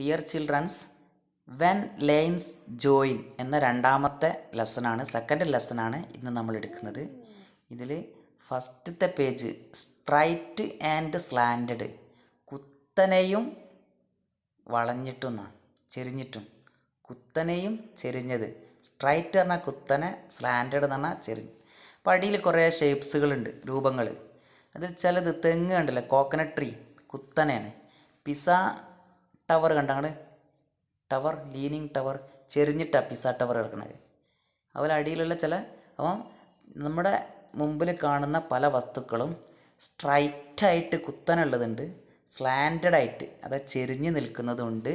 Dear childrens when lines join എന്ന രണ്ടാമത്തെ ലെസണാണ് second ലെസണാണ് ഇന്ന് നമ്മൾ എടുക്കുന്നത്. ഇതിൽ ഫസ്റ്റത്തെ പേജ് സ്ട്രൈറ്റ് ആൻഡ് സ്ലാൻഡഡ് കുത്തനെയും വളഞ്ഞിട്ടും എന്നാ ചെരിഞ്ഞിട്ടും. കുത്തനെയും ചെരിഞ്ഞത്. സ്ട്രൈറ്റ് പറഞ്ഞാൽ കുത്തനെ സ്ലാൻഡഡ് എന്ന് പറഞ്ഞാൽ ചെരിഞ്ഞ് അപ്പോൾ അടിയിൽ കുറേ ഷേപ്സുകളുണ്ട് രൂപങ്ങൾ. അതിൽ ചിലത് തെങ്ങ് കണ്ടില്ല? കോക്കനട്ട് ട്രീ കുത്തനെയാണ്. പിസ ടവർ കണ്ടാണ്. ടവർ ലീനിങ് ടവർ ചെറിഞ്ഞിട്ട പിസ ടവർ കിടക്കുന്നത് അതുപോലെ അടിയിലുള്ള ചില അപ്പം നമ്മുടെ മുമ്പിൽ കാണുന്ന പല വസ്തുക്കളും സ്ട്രൈറ്റായിട്ട് കുത്തനുള്ളതുണ്ട്. സ്ലാൻഡഡ് ആയിട്ട് അതായത് ചെരിഞ്ഞ് നിൽക്കുന്നതുണ്ട്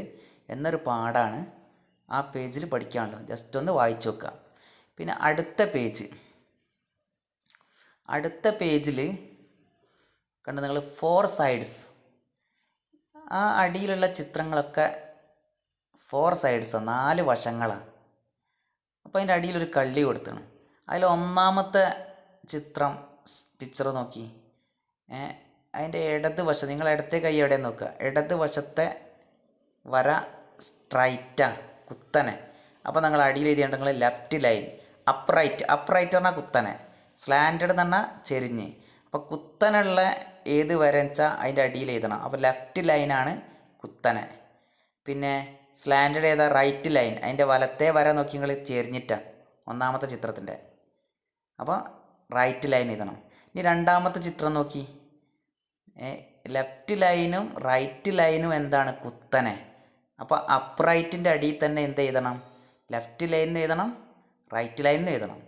എന്നൊരു പാടാണ് ആ പേജിൽ പഠിക്കാനുള്ളത്. ജസ്റ്റ് ഒന്ന് വായിച്ചു നോക്കുക. പിന്നെ അടുത്ത പേജ്. അടുത്ത പേജിൽ കണ്ട നിങ്ങൾ? ഫോർ സൈഡ്സ് ആ അടിയിലുള്ള ചിത്രങ്ങളൊക്കെ ഫോർ സൈഡ്സ് നാല് വശങ്ങളാണ്. അപ്പോൾ അതിന്റെ അടിയിലൊരു കള്ളി കൊടുത്താണ്. അതിൽ ഒന്നാമത്തെ ചിത്രം പിക്ചർ നോക്കി. അതിന്റെ ഇടത് വശം നിങ്ങൾ ഇടത്തെ കൈ എവിടെ നോക്കുക. ഇടത് വശത്തെ വര സ്ട്രൈറ്റാ കുത്തനെ. അപ്പോൾ നിങ്ങൾ അടിയിൽ എഴുതിയിട്ടുണ്ടെങ്കിൽ ലെഫ്റ്റ് ലൈൻ അപ്രൈറ്റ് അപ്രൈറ്റ് പറഞ്ഞാൽ കുത്തനെ. സ്ലാൻഡഡ് എന്ന് പറഞ്ഞാൽ ചെരിഞ്ഞ്. അപ്പോൾ കുത്തനുള്ള ഏത് വര വെച്ചാൽ അതിന്റെ അടിയിൽ എഴുതണം. അപ്പോൾ ലെഫ്റ്റ് ലൈനാണ് കുത്തനെ. പിന്നെ സ്ലാൻഡഡ് ഏതാ റൈറ്റ് ലൈൻ അതിന്റെ വലത്തെ വര നോക്കി നിങ്ങൾ ചെരിഞ്ഞിട്ടാണ് ഒന്നാമത്തെ ചിത്രത്തിന്റെ അപ്പോൾ റൈറ്റ് ലൈൻ എഴുതണം. ഇനി രണ്ടാമത്തെ ചിത്രം നോക്കി. ലെഫ്റ്റ് ലൈനും റൈറ്റ് ലൈനും എന്താണ് കുത്തനെ. അപ്പോൾ അപ്രൈറ്റിന്റെ അടിയിൽ തന്നെ എന്ത് എഴുതണം? ലെഫ്റ്റ് ലൈൻ എഴുതണം റൈറ്റ് ലൈൻ എഴുതണം.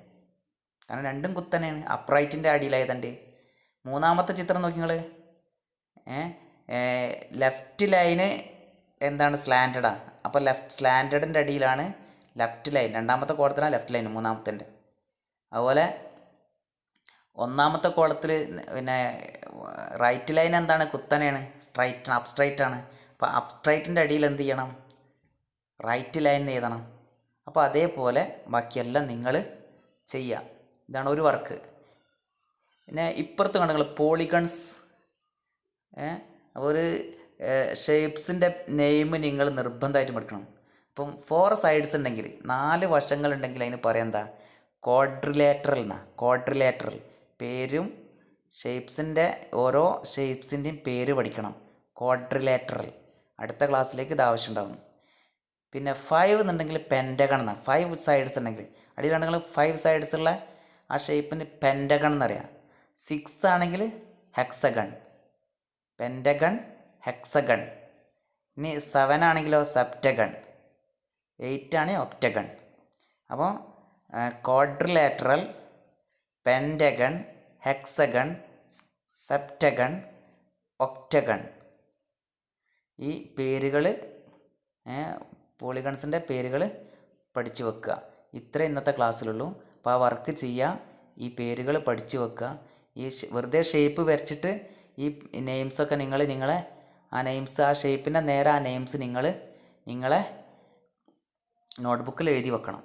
കാരണം രണ്ടും കുത്തനെയാണ്. അപ്രൈറ്റിന്റെ അടിയിൽ എഴുതണ്ട്? മൂന്നാമത്തെ ചിത്രം നോക്കി നിങ്ങൾ ലെഫ്റ്റ് ലൈന് എന്താണ് സ്ലാൻഡഡാണ് അപ്പോൾ ലെഫ്റ്റ് സ്ലാൻഡിന്റെ അടിയിലാണ് ലെഫ്റ്റ് ലൈൻ രണ്ടാമത്തെ കോളത്തിലാണ് ലെഫ്റ്റ് ലൈൻ മൂന്നാമത്തെ അതുപോലെ ഒന്നാമത്തെ കോളത്തിൽ പിന്നെ റൈറ്റ് ലൈൻ എന്താണ്? കുത്തനെയാണ്. സ്ട്രൈറ്റ് ആണ് അപ്സ്ട്രൈറ്റ് ആണ്. അപ്പോൾ അപ്സ്ട്രൈറ്റിന്റെ അടിയിൽ എന്ത് ചെയ്യണം? റൈറ്റ് ലൈൻ എഴുതണം. അപ്പോൾ അതേപോലെ ബാക്കിയെല്ലാം നിങ്ങൾ ചെയ്യുക ഇതാണ് ഒരു വർക്ക് പിന്നെ ഇപ്പുറത്ത് കണ്ടെങ്കിൽ പോളിഗൺസ്? അപ്പോൾ ഒരു ഷേപ്സിന്റെ നെയിം നിങ്ങൾ നിർബന്ധമായിട്ട് പഠിക്കണം ഇപ്പം ഫോർ സൈഡ്സ് ഉണ്ടെങ്കിൽ നാല് വശങ്ങളുണ്ടെങ്കിൽ അതിന് പറയാം എന്താ? ക്വാഡ്രിലേറ്ററൽ എന്നാ ക്വാഡ്രിലേറ്ററൽ പേരും ഷേപ്സിന്റെ ഓരോ ഷേപ്സിന്റെയും പേര് പഠിക്കണം. ക്വാഡ്രിലേറ്ററൽ അടുത്ത ക്ലാസ്സിലേക്ക് ഇത് ആവശ്യമുണ്ടാകും പിന്നെ ഫൈവ് എന്നുണ്ടെങ്കിൽ പെന്റഗൺ എന്നാണ് ഫൈവ് സൈഡ്സ് ഉണ്ടെങ്കിൽ. അടിയിലാണെങ്കിൽ ഫൈവ് സൈഡ്സ് ഉള്ള ആ ഷേപ്പിന് പെന്റഗൺ എന്നറിയാം. സിക്സ് ആണെങ്കിൽ ഹെക്സഗൺ പെന്റഗൺ ഹെക്സഗൺ. ഇനി സെവൻ ആണെങ്കിലോ സെപ്റ്റഗൺ. എയ്റ്റ് ആണ് ഒപ്റ്റഗൺ. അപ്പോൾ quadrilateral pentagon hexagon septagon octagon ഈ പേരുകൾ പോളിഗൺസിന്റെ പേരുകൾ പഠിച്ചു വെക്കുക. ഇത്ര ഇന്നത്തെ ക്ലാസ്സിലുള്ളൂ. അപ്പോൾ ആ വർക്ക് ചെയ്യുക ഈ പേരുകൾ പഠിച്ചു വെക്കുക. ഈ വെറുതെ ഷേപ്പ് വരച്ചിട്ട് ഈ നെയിംസൊക്കെ നിങ്ങൾ നിങ്ങളെ ആ നെയിംസ് ആ ഷേപ്പിന്റെ നേരെ ആ നെയിംസ് നിങ്ങൾ നിങ്ങളെ നോട്ട്ബുക്കിൽ എഴുതി വെക്കണം.